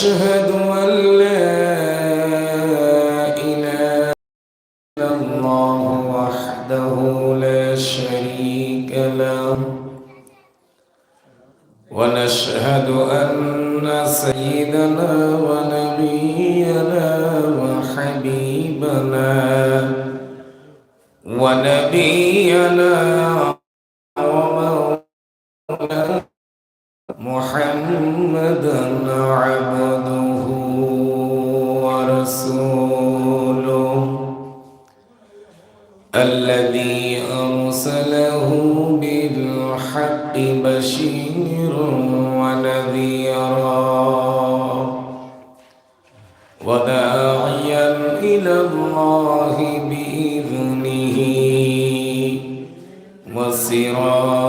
ونشهد أن لا إله إلا الله وحده لا شريك له. ونشهد أن سيدنا ونبينا وحبيبنا ونبينا إلى الله بإذنه وسراجا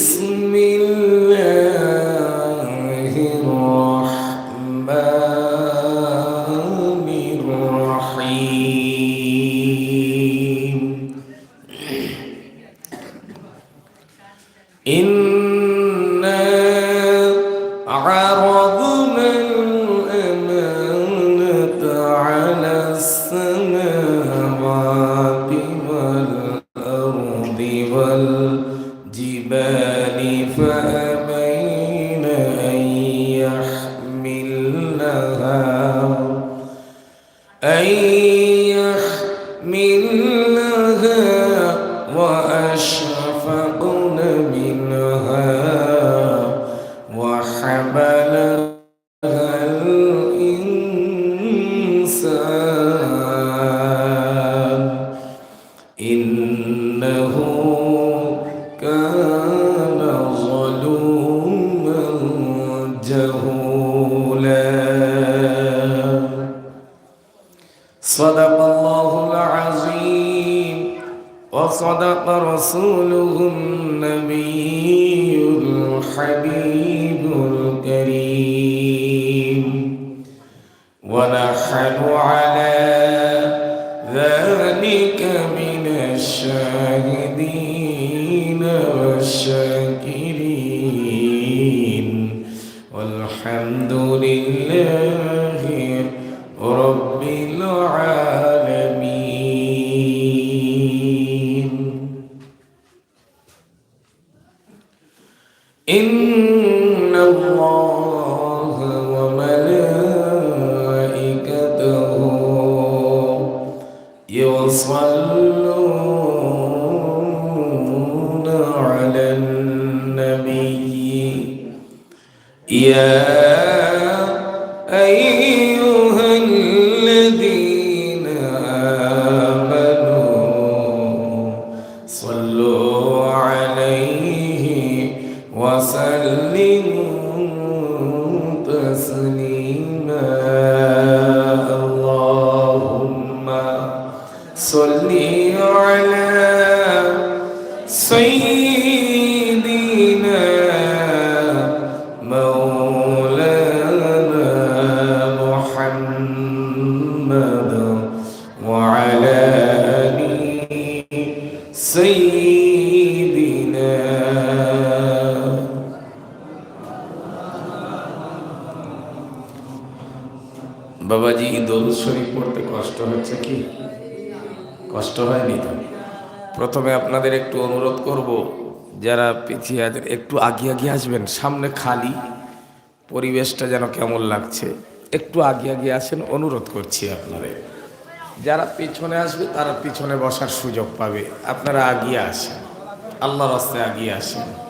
is ونحن على ذلك من الشاهدين والشاكرين. أيها বাবাজি দরুদ শরীফ পড়তে কষ্ট হচ্ছে কি? কষ্ট হয়নি তো? প্রথমে আপনাদের একটু অনুরোধ করব, যারা পিছিয়ে আছেন, একটু আগে আগে আসবেন, সামনে খালি, পরিবেশটা যেন কেমন লাগছে। একটু আগে আগে আসেন, অনুরোধ করছি আপনাদের। যারা পিছনে আসবে, তারা পিছনে বসার সুযোগ পাবে। আপনারা আগিয়ে আসেন। আল্লাহ রাস্তায় আগিয়ে আসেন।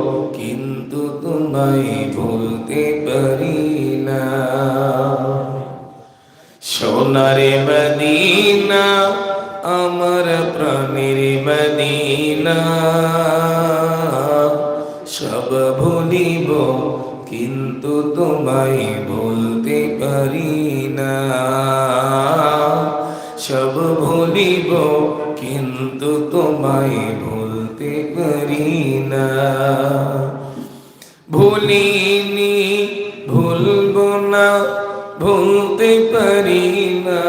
ভুলিনি ভুলব না ভুলতে পারি না।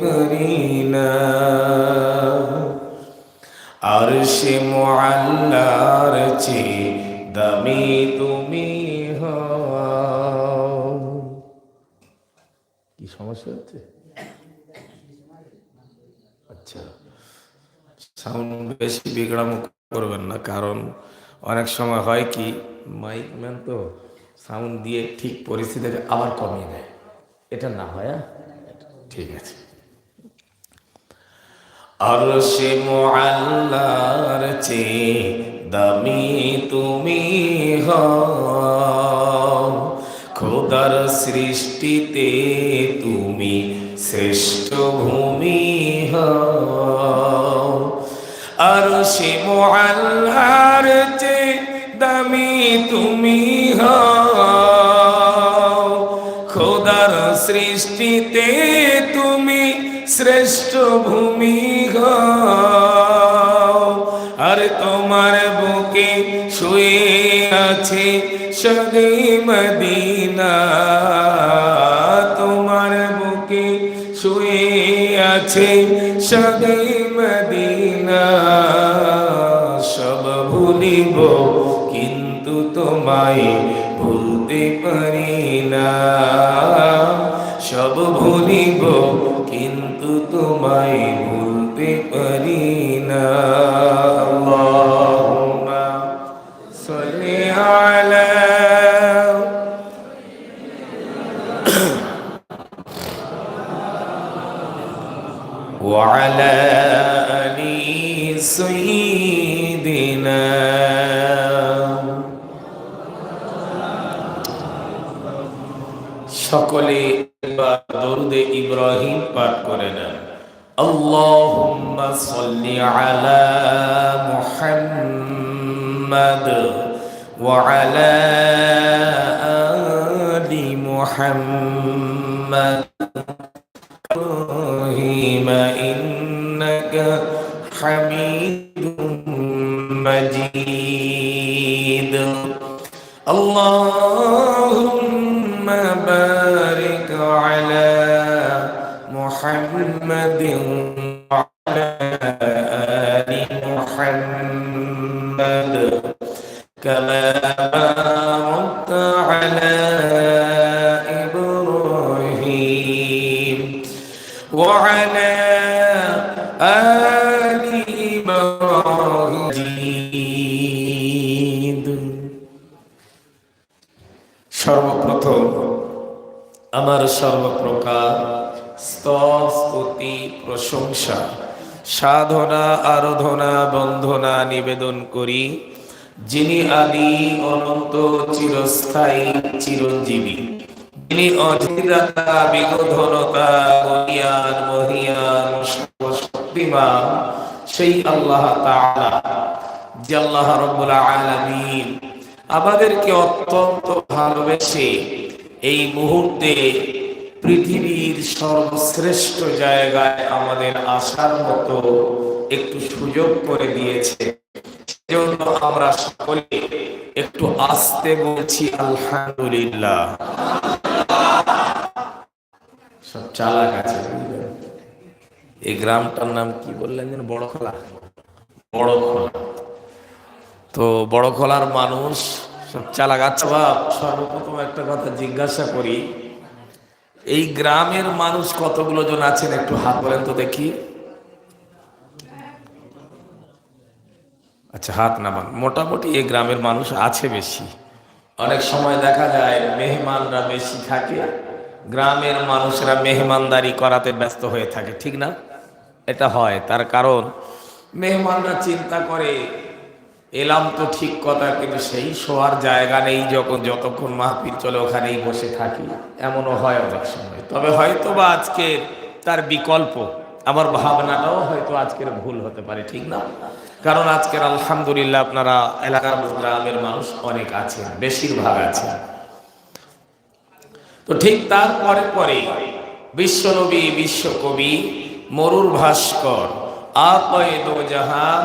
পারি না আর সে মোয়াল্লার চেয়ে দামি তুমি কি সমস্যা হচ্ছে? আচ্ছা সাউন্ড বেশি বিগ্রাম করবেন না, কারণ অনেক সময় হয় কি, মাইক ম্যান তো সাউন্ড দিয়ে ঠিক পরিস্থিতিতে আবার কমিয়ে দেয়। এটা না হয় হ্যাঁ? ঠিক আছে। আর সে মোয়াল্লার চেয়ে দামি তুমি খোদার সৃষ্টিতে তুমি শ্রেষ্ঠ ভূমি হও। আর সে মোয়াল্লার চেয়ে দামি তুমি হও। আছে সদে মদিনা। তোমার বুকে শুয়ে আছে সদে মদিনা। সব ভুলিব, কিন্তু তোমায় ভুলতে পারি না। সব ভুলিব, কিন্তু তোমায় ভুলতে পারি না। সাল্লি আলা মুহাম্মাদ ওয়া আলা আলি আমার সর্বপ্রকার স্তুতি, প্রশংসা, সাধনা, আরাধনা বন্ধনা নিবেদন করি। যিনি আদি, অনন্ত, চিরস্থায়ী, চিরঞ্জীবী। যিনি অধীরতা বিগধনতা মহিয়ান মহিয়ান, সর্বশক্তিমান, সেই আল্লাহ তাআলা, যে আল্লাহ রব্বুল আলামিন আমাদেরকে অত্যন্ত ভালোবেসে এই মুহূর্তে পৃথিবীর সর্বশ্রেষ্ঠ জায়গায় আমাদের আসার মতো একটু সুযোগ করে দিয়েছে। জন্য আমরা সকলে একটু আসতে বলছি, আলহামদুলিল্লাহ। সব চালাক আছে এই গ্রামটার নাম কি বললেন যেন? বড় খোলা বড় খোলা তো বড় খোলার মানুষ সব চালাক আচ্ছা বাপ সর্বপ্রথম একটা কথা জিজ্ঞাসা করি, এই গ্রামের মানুষ কতগুলো জন আছেন একটু হাত বলেন তো দেখি। আচ্ছা হাত নামান। মোটামুটি এই গ্রামের মানুষ আছে বেশি। অনেক সময় দেখা যায় মেহমানরা বেশি থাকে, গ্রামের মানুষরা মেহমানদারি করাতে ব্যস্ত হয়ে থাকে, ঠিক না? এটা হয়, তার কারণ মেহমানরা চিন্তা করে এলাম তো ঠিক কথা, কিন্তু সেই শোয়ার জায়গা নেই যখন, যতক্ষণ মাহফিল চলে, ওখানেই বসে থাকি। এমনও হয় অনেক সময়। তবে হয়তো বা আজকে তার বিকল্প, আমার ভাবনাটাও হয়তো আজকের ভুল হতে পারে, ঠিক না? কারণ আজকের আলহামদুলিল্লাহ আপনারা এলাকার গ্রামের মানুষ অনেক আছেন, বেশিরভাগ আছেন। তো ঠিক তারপরে পরে বিশ্বনবী, বিশ্বকবি মরুর ভাস্কর আপয়ে জাহান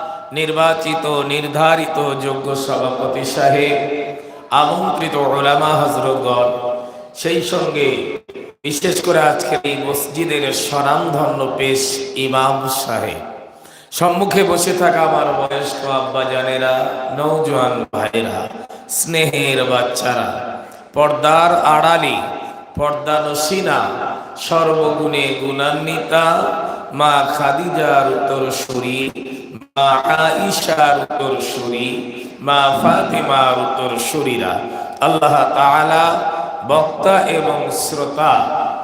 নির্বাচিত, নির্ধারিত যোগ্য সভাপতি সাহেব, আমন্ত্রিত ওলামা হজরতগণ সেই সঙ্গে বিশেষ করে আজকের এই মসজিদের স্বনামধন্য পেশ ইমাম সাহেব। সম্মুখে বসে থাকা আমার বয়স্ক আব্বা জানেরা নৌজওয়ান ভাইরা স্নেহের বাচ্চারা, পর্দার আড়ালি পর্দা নসিনা সর্বগুণে গুণান্বিতা মা খাদিজার উত্তর সুরি, মা আইসার উত্তর সুরি, মা ফাতিমার উত্তর সুরিরা। আল্লাহ তাআলা বক্তা এবং শ্রোতা,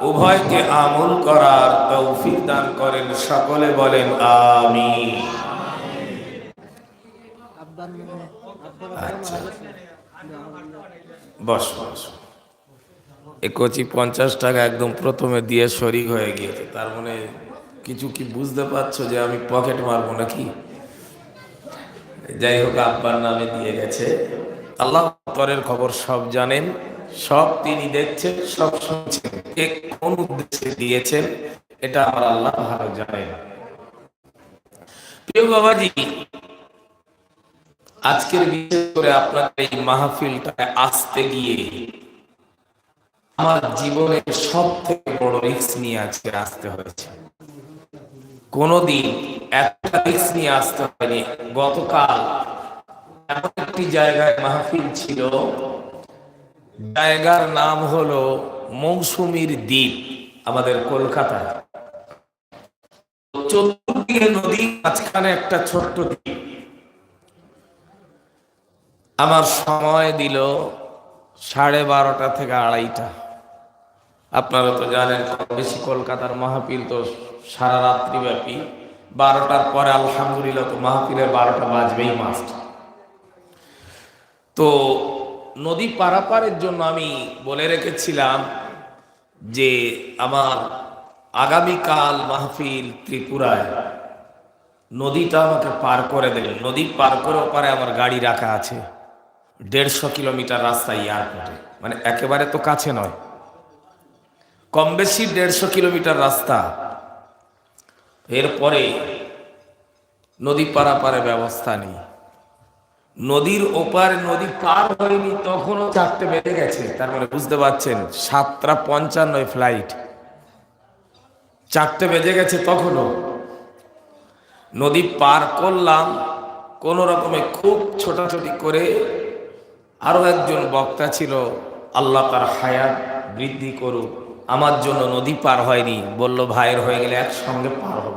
উভয়কে আমল করার তৌফিক দান করেন, সকলে বলেন আমিন। আচ্ছা। বস বস। এ কচি পঞ্চাশ টাকা একদম প্রথমে দিয়ে শরিক হয়ে গিয়েছে, তার মানে কিছু কি বুঝতে পারছ যে আমি পকেট মারবো নাকি? যাই হোক, আব্বার নামে দিয়ে গেছে। আল্লাহ তরের খবর সব জানেন, সব তিনি দেখছেন, সব শুনছেন। কে কোন উদ্দেশ্যে দিয়েছেন, এটা আমার আল্লাহ ভালো জানেন। প্রিয় বাবাজি, আজকের বিশেষ করে আপনাদের এই মাহফিলটায় আসতে গিয়ে আমার জীবনের সব থেকে বড় রিস্ক নিয়ে আজকে আসতে হয়েছে। কোনদিন একটা রিস্ক নিয়ে আসতে হয়নি। গতকাল এমন একটি জায়গায় মাহফিল ছিল। জায়গার নাম হলো মৌসুমীর দ্বীপ আমাদের কলকাতায়। চতুর্দিকে নদী, মাঝখানে একটা ছোট্ট দ্বীপ। আমার সময় দিল সাড়ে বারোটা থেকে আড়াইটা। আপনারা তো জানেন বেশি কলকাতার মাহফিল তো সারা রাত্রি ব্যাপী বারোটার পরে আলহামদুলিল্লাহ তো মাহফিলের বারোটা বাজবেই মাস্ট। তো নদী পারাপারের জন্য আমি বলে রেখেছিলাম যে আমার আগামীকাল মাহফিল ত্রিপুরায় নদীটা আমাকে পার করে দেবে। নদী পার করে ওপারে আমার গাড়ি রাখা আছে দেড়শো কিলোমিটার রাস্তা এয়ারপোর্টে। মানে একেবারে তো কাছে নয়। কম বেশি দেড়শো কিলোমিটার রাস্তা এরপরে নদী পারাপারে ব্যবস্থা নেই। নদীর ওপারে নদী পার হয়নি, তখনও চারটে বেজে গেছে। তার মানে বুঝতে পারছেন, সাতটা পঞ্চান্নয় ফ্লাইট। চারটে বেজে গেছে তখনও। নদী পার করলাম, কোনো রকমে খুব ছোটাছুটি করে আরও একজন বক্তা ছিল, আল্লাহ তার হায়াত বৃদ্ধি করুক। আমার জন্য নদী পার হয়নি। বলল, ভাইয়ের হয়ে গেলে একসঙ্গে পার হব।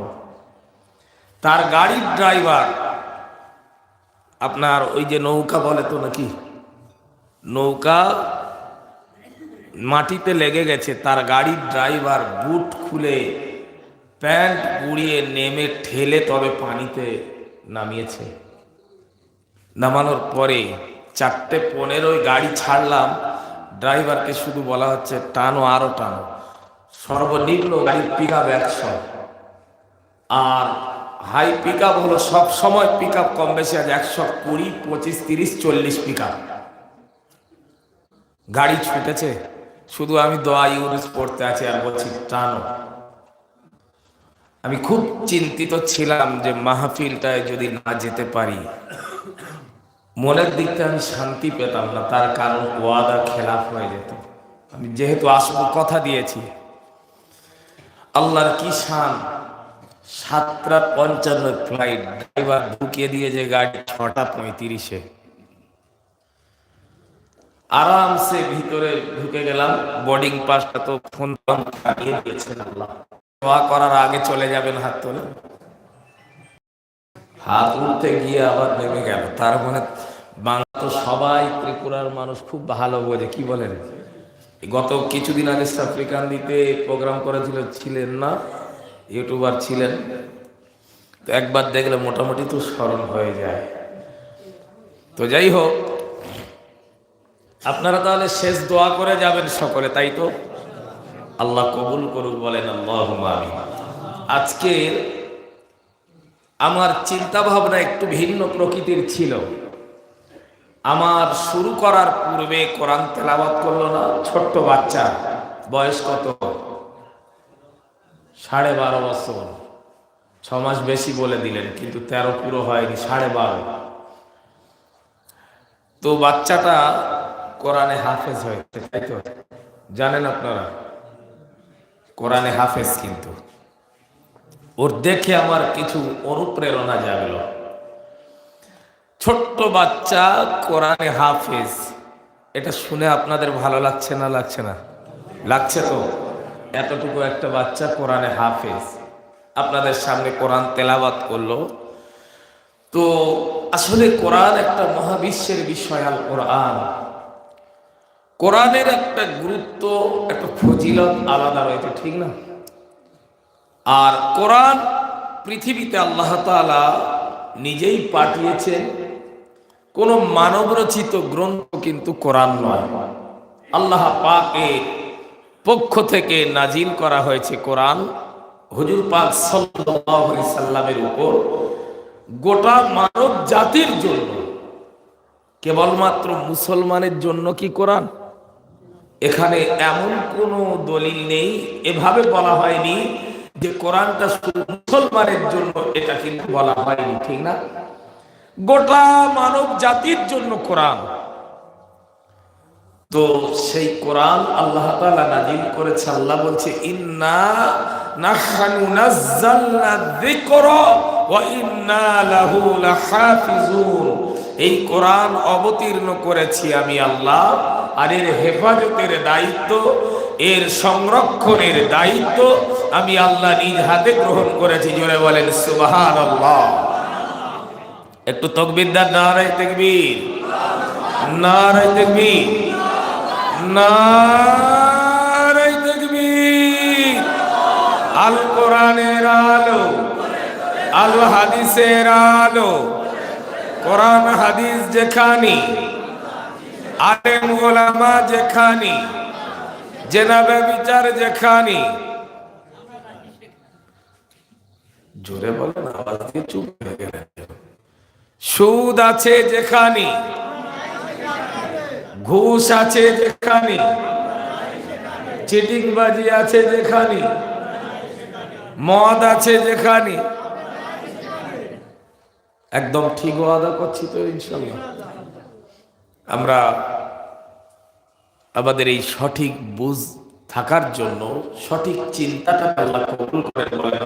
তার গাড়ির ড্রাইভার, আপনার ওই যে নৌকা বলে তো নাকি? নৌকা মাটিতে লেগে গেছে, তার গাড়ির ড্রাইভার বুট খুলে প্যান্ট পুড়িয়ে নেমে ঠেলে তবে পানিতে নামিয়েছে। নামানোর পরে চারটে পনেরোই গাড়ি ছাড়লাম। ড্রাইভারকে শুধু বলা হচ্ছে, টানো আরও টানো। সর্বনিম্ন গাড়ির পিক আপ একশো। আর হাই পিক আপ হলো সব সময় পিক আপ কম বেশি আছে একশো কুড়ি, পঁচিশ, তিরিশ, চল্লিশ পিক আপ গাড়ি ছুটেছে। শুধু আমি দোয়া ইউনিস পড়তে আছি আর বলছি, টানো। আমি খুব চিন্তিত ছিলাম যে মাহফিলটায় যদি না যেতে পারি। মনের দিক থেকে আমি শান্তি পেতাম না, তার কারণ ওয়াদা, খেলাফ হয়ে যেত। আমি যেহেতু আসব কথা দিয়েছি, আল্লাহর কি শান? সাতটা পঞ্চান্ন ফ্লাইট, ড্রাইভার ঢুকিয়ে দিয়ে যে গাড়ি ছটা পঁয়ত্রিশে। আরামসে ভিতরে ঢুকে গেলাম বোর্ডিং পাসটা তো ফোন দিয়েছেন আল্লাহ। করার আগে চলে যাবেন হাত তোলে। হাত উঠতে গিয়ে আবার নেমে গেল। তার মানে বাংলা তো সবাই ত্রিপুরার মানুষ খুব ভালো বোঝে কি বলেন? গত কিছুদিন আগে আফ্রিকান্দিতে প্রোগ্রাম করেছিল, ছিলেন না? ইউটিউবার ছিলেন। তো একবার দেখলে মোটামুটি তো স্মরণ হয়ে যায়। তো যাই হোক, আপনারা তাহলে শেষ দোয়া করে যাবেন সকলে, তাই তো? আল্লাহ কবুল করুক বলেন আল্লাহ আজকে আমার চিন্তা ভাবনা একটু ভিন্ন প্রকৃতির ছিল। আমার শুরু করার পূর্বে কোরআন তেলাবাত করল না, ছোট্ট বাচ্চা, বয়স কত? সাড়ে বারো বছর। ছ মাস বেশি বলে দিলেন, কিন্তু তেরো পুরো হয়নি, সাড়ে বারো। তো বাচ্চাটা কোরআনে হাফেজ হয়েছে, তাই তো? জানেন আপনারা? কোরআনে হাফেজ কিন্তু। ওর দেখে আমার কিছু অনুপ্রেরণা জাগলো। ছোট্ট বাচ্চা কোরআনে হাফেজ। এটা শুনে আপনাদের ভালো লাগছে না লাগছে না? লাগছে তো। এতটুকু একটা বাচ্চা কোরআনে হাফেজ। আপনাদের সামনে কোরআন তেলাবাত করল। তো আসলে কোরআন একটা মহাবিশ্বের বিষয় আল কোরআন। কোরআনের একটা গুরুত্ব, একটা ফজিলত আলাদা রয়েছে, ঠিক না? আর কোরআন পৃথিবীতে আল্লাহ তাআলা নিজেই পাঠিয়েছেন। কোন মানবরচিত গ্রন্থ কিন্তু কোরআন নয়। আল্লাহ পাকে পক্ষ থেকে নাজিল করা হয়েছে কোরআন। হুজুর পাক সাল্লামের উপর। গোটা মানব জাতির জন্য, কেবলমাত্র মুসলমানের জন্য কি কোরআন? এখানে এমন কোনো দলিল নেই। এভাবে বলা হয়নি যে কোরআনটা মুসলমানের জন্য, এটা কিন্তু বলা হয়নি, ঠিক না? গোটা মানব জাতির জন্য কোরআন। তো সেই কোরআন আল্লাহ তাআলা নাজিল করেছে, আল্লাহ বলছে, ইন্না এই কোরআন অবতীর্ণ করেছি আমি আল্লাহ, আর এর হেফাজতের দায়িত্ব এর সংরক্ষণের দায়িত্ব আমি আল্লাহ নিজ হাতে গ্রহণ করেছি। জোরে বলেন, সুবহানাল্লাহ। একটু তকবিরদার নারায় তেকবীর। নারায় তেকবীর। নারায় তেকবীর। আল কোরআনের আলো, আল হাদিসের আলো, কোরআন হাদিস যেখানি, আলেম ওলামা যেখানি জেনাবে বিচার যেখানি। জোরে বলেন, আওয়াজ দিয়ে চুপ হয়ে গেলেন। সুদ আছে যেখানে। ঘুষ আছে যেখানে। চিটিংবাজি আছে যেখানে। মদ আছে যেখানে। একদম ঠিক ওয়াদা করছি তো ইনশাল্লাহ আমরা আমাদের এই সঠিক বুঝ থাকার জন্য সঠিক চিন্তাটা আল্লাহ কবুল করে বলেন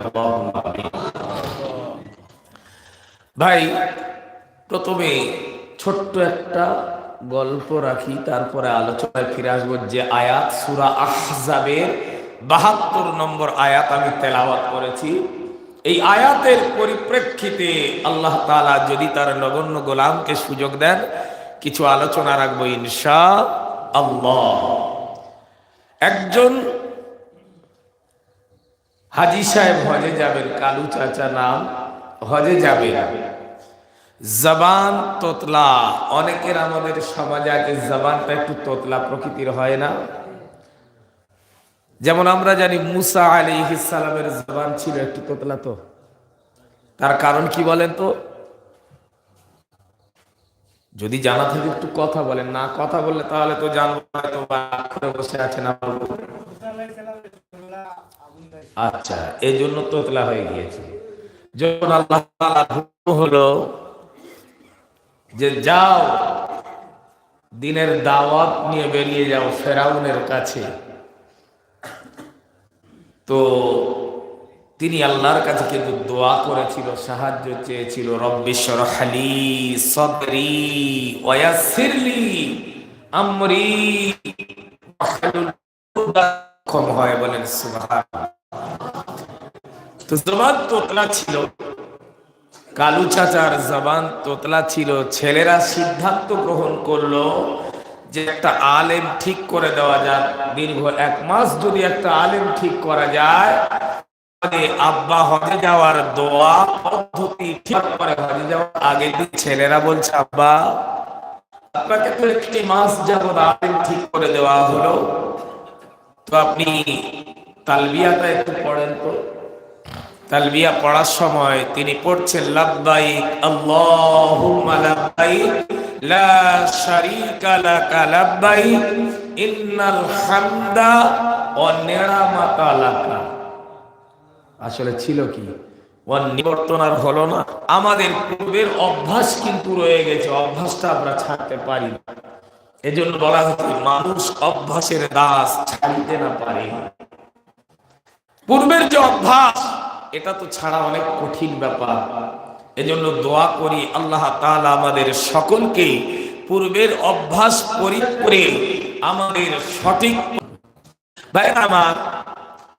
ভাই, প্রথমে ছোট্ট একটা গল্প রাখি, তারপরে আলোচনায় ফিরে আসব যে আয়াত সুরা আহজাবের বাহাত্তর নম্বর আয়াত আমি তেলাওয়াত করেছি। এই আয়াতের পরিপ্রেক্ষিতে আল্লাহ তাআলা যদি তার নগণ্য গোলামকে সুযোগ দেন, কিছু আলোচনা রাখব ইনশা। আল্লাহ। একজন হাজি সাহেব হজে যাবেন, কালু চাচা নাম, হজে যাবেন জবান তোতলা, অনেকের আমাদের সমাজে আগে জবানটা একটু তোতলা প্রকৃতির হয় না। যেমন আমরা জানি মুসা আলী সালামের জবান ছিল একটু তোতলা তো। তার কারণ কি বলেন তো? যদি জানা থাকে একটু কথা বলেন, না কথা বললে তাহলে তো জানব হয়তো বসে আছে না আচ্ছা এই জন্য তোতলা হয়ে গিয়েছে। যখন আল্লাহ হলো যে যাও, দিনের দাওয়াত নিয়ে বেরিয়ে যাও ফেরাউনের কাছে। তো তিনি আল্লাহর কাছে কিন্তু দোয়া করেছিল, সাহায্য চেয়েছিল রব্বেশ্বর হালি সদরি ওয়াসিরলি আমরি উকদাম হয় বলেন তো জবান তোতলা ছিল, কালু চাচার জবান তোতলা ছিল, ছেলেরা সিদ্ধান্ত গ্রহণ করল যে একটা আলেম ঠিক করে দেওয়া যাক, দীর্ঘ এক মাস যদি একটা আলেম ঠিক করা যায় আব্বা হজে যাওয়ার দোয়া পদ্ধতি ঠিক করে হজে যাওয়ার আগে ছেলেরা বলছে, আব্বা, আপনাকে তো একটি মাস আলেম ঠিক করে দেওয়া হলো। তো আপনি তালবিয়াটা একটু পড়েন তো। তালবিয়া পড়ার সময় তিনি পড়ছেন, লাব্বাইক, আল্লাহুম্মা লাব্বাইক, লা শারীকা লাকা লাব্বাইক, ইন্নাল হামদা ওয়া নি'মাতা লাকা। আসলে ছিল কি? নিবর্তন আর হলো না। আমাদের পূর্বের অভ্যাস কিন্তু রয়ে গেছে, অভ্যাসটা আমরা ছাড়তে পারি না। এজন্য বলা হচ্ছে, মানুষ অভ্যাসের দাস ছাড়িতে না পারে। পূর্বের যে অভ্যাস, এটা তো ছাড়া অনেক কঠিন ব্যাপার। এজন্য দোয়া করি, আল্লাহ তাআলা আমাদের সকলকে পূর্বের অভ্যাস পরি করে আমাদের সঠিক ভাই আমার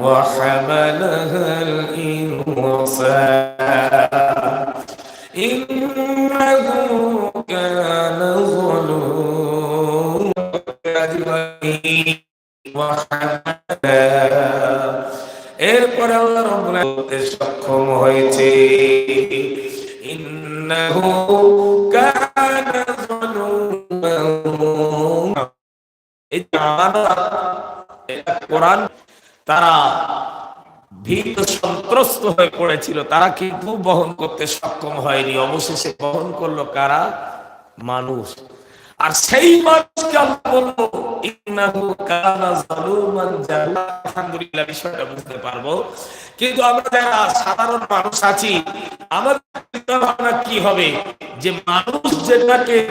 وحملها الإنسان إنه كان ظلوما এরপরে আল্লাহ রাব্বুল আলামিন সক্ষম হয়েছে ইন্নাহু কানা যালুমান এই আমানত এটা কোরআন তারা ভীত সন্ত্রস্ত হয়ে পড়েছিল। তারা কিন্তু বহন করতে সক্ষম হয়নি? অবশেষে বহন করল কারা? মানুষ। আর সেই মানুষকে বলব বুঝতে পারব। কিন্তু আমরা যারা সাধারণ মানুষ আছি, আমাদের কি হবে? যে মানুষ যেটাকে